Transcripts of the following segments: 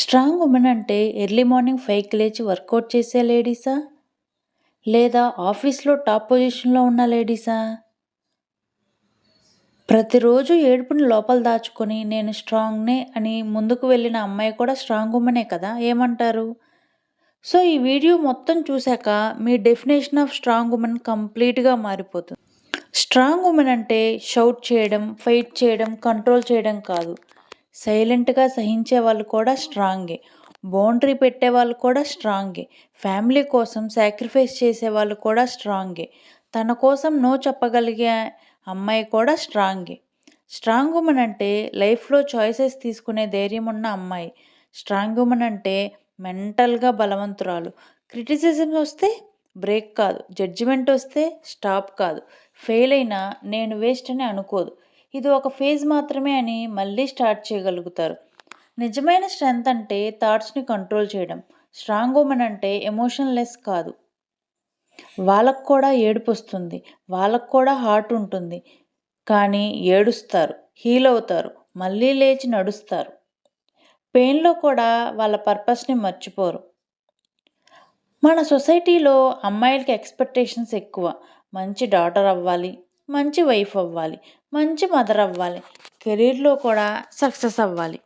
Strong women అంటే early morning ఫైవ్కి లేచి వర్కౌట్ చేసే లేడీసా? లేదా ఆఫీస్లో టాప్ పొజిషన్లో ఉన్న లేడీసా? ప్రతిరోజు ఏడుపుని లోపల దాచుకొని నేను స్ట్రాంగ్నే అని ముందుకు వెళ్ళిన అమ్మాయి కూడా స్ట్రాంగ్ ఉమెనే కదా ఏమంటారు? సో ఈ వీడియో మొత్తం చూశాక మీ డెఫినేషన్ ఆఫ్ స్ట్రాంగ్ ఉమెన్ కంప్లీట్గా మారిపోతుంది. స్ట్రాంగ్ ఉమెన్ అంటే షౌట్ చేయడం ఫైట్ చేయడం కంట్రోల్ చేయడం కాదు. సైలెంట్గా సహించే వాళ్ళు కూడా స్ట్రాంగే. బౌండరీ పెట్టే వాళ్ళు కూడా స్ట్రాంగే. ఫ్యామిలీ కోసం సాక్రిఫైస్ చేసే వాళ్ళు కూడా స్ట్రాంగే. తన కోసం నో చెప్పగలిగే అమ్మాయి కూడా స్ట్రాంగే. స్ట్రాంగ్ ఉమెన్ అంటే లైఫ్లో చాయిసెస్ తీసుకునే ధైర్యం ఉన్న అమ్మాయి. స్ట్రాంగ్ ఉమెన్ అంటే మెంటల్గా బలవంతురాలు. క్రిటిసిజం వస్తే బ్రేక్ కాదు. జడ్జిమెంట్ వస్తే స్టాప్ కాదు. ఫెయిల్ అయినా నేను వేస్ట్ అని అనుకోదు. ఇది ఒక ఫేజ్ మాత్రమే అని మళ్ళీ స్టార్ట్ చేయగలుగుతారు. నిజమైన స్ట్రెంగ్త్ అంటే థాట్స్ని కంట్రోల్ చేయడం. స్ట్రాంగ్ ఉమెన్ అంటే ఎమోషన్లెస్ కాదు. వాళ్ళకు కూడా ఏడుపు వస్తుంది. వాళ్ళకు కూడా హార్ట్ ఉంటుంది. కానీ ఏడుస్తారు. హీల్ అవుతారు. మళ్ళీ లేచి నడుస్తారు. పెయిన్లో కూడా వాళ్ళ పర్పస్ని మర్చిపోరు. మన సొసైటీలో అమ్మాయిలకి ఎక్స్పెక్టేషన్స్ ఎక్కువ. మంచి డాటర్ అవ్వాలి. మంచి వైఫ్ అవ్వాలి మంచి మదర్ అవ్వాలి కెరీర్లో కూడా సక్సెస్ అవ్వాలి.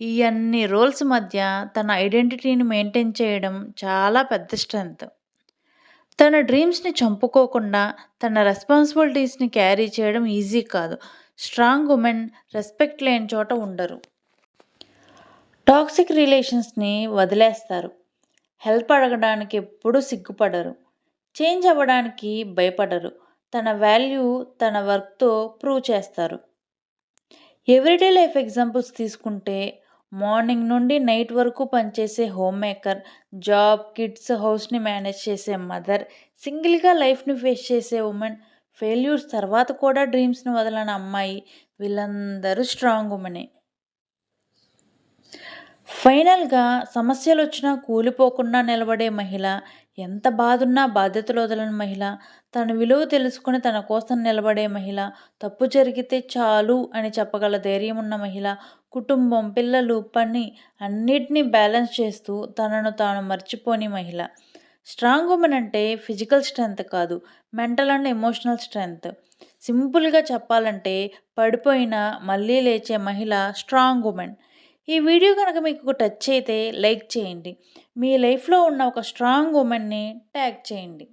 ఈ అన్ని రోల్స్ మధ్య తన ఐడెంటిటీని మెయింటైన్ చేయడం చాలా పెద్ద స్ట్రెంగ్త్ తన డ్రీమ్స్ని చంపుకోకుండా తన రెస్పాన్సిబిలిటీస్ని క్యారీ చేయడం ఈజీ కాదు. స్ట్రాంగ్ ఉమెన్ రెస్పెక్ట్ లేని చోట ఉండరు. టాక్సిక్ రిలేషన్స్ని వదిలేస్తారు. హెల్ప్ అడగడానికి ఎప్పుడూ సిగ్గుపడరు. చేంజ్ అవ్వడానికి భయపడరు. తన వాల్యూ తన వర్క్తో ప్రూవ్ చేస్తారు. ఎవ్రీడే లైఫ్ ఎగ్జాంపుల్స్ తీసుకుంటే మార్నింగ్ నుండి నైట్ వరకు పనిచేసే హోమ్ మేకర్ జాబ్ కిడ్స్ హౌస్ని మేనేజ్ చేసే మదర్ సింగిల్గా లైఫ్ని ఫేస్ చేసే ఉమెన్ ఫెయిల్యూర్స్ తర్వాత కూడా డ్రీమ్స్ని వదలని అమ్మాయి వీళ్ళందరూ స్ట్రాంగ్ ఉమెనే. ఫైనల్గా సమస్యలు వచ్చినా కూలిపోకుండా నిలబడే మహిళ ఎంత బాధున్నా బాధ్యతలు వదలని మహిళ. తన విలువ తెలుసుకుని తన కోసం నిలబడే మహిళ. తప్పు జరిగితే చాలు అని చెప్పగల ధైర్యం ఉన్న మహిళ. కుటుంబం పిల్లలు పని అన్నిటినీ బ్యాలెన్స్ చేస్తూ తనను తాను మర్చిపోని మహిళ. స్ట్రాంగ్ ఉమెన్ అంటే ఫిజికల్ స్ట్రెంగ్త్ కాదు మెంటల్ అండ్ ఎమోషనల్ స్ట్రెంగ్త్. సింపుల్గా చెప్పాలంటే పడిపోయిన మళ్ళీ లేచే మహిళ స్ట్రాంగ్ ఉమెన్. ఈ వీడియో కనుక మీకు టచ్ అయితే లైక్ చేయండి. మీ లైఫ్లో ఉన్న ఒక స్ట్రాంగ్ ఉమెన్ని ట్యాగ్ చేయండి.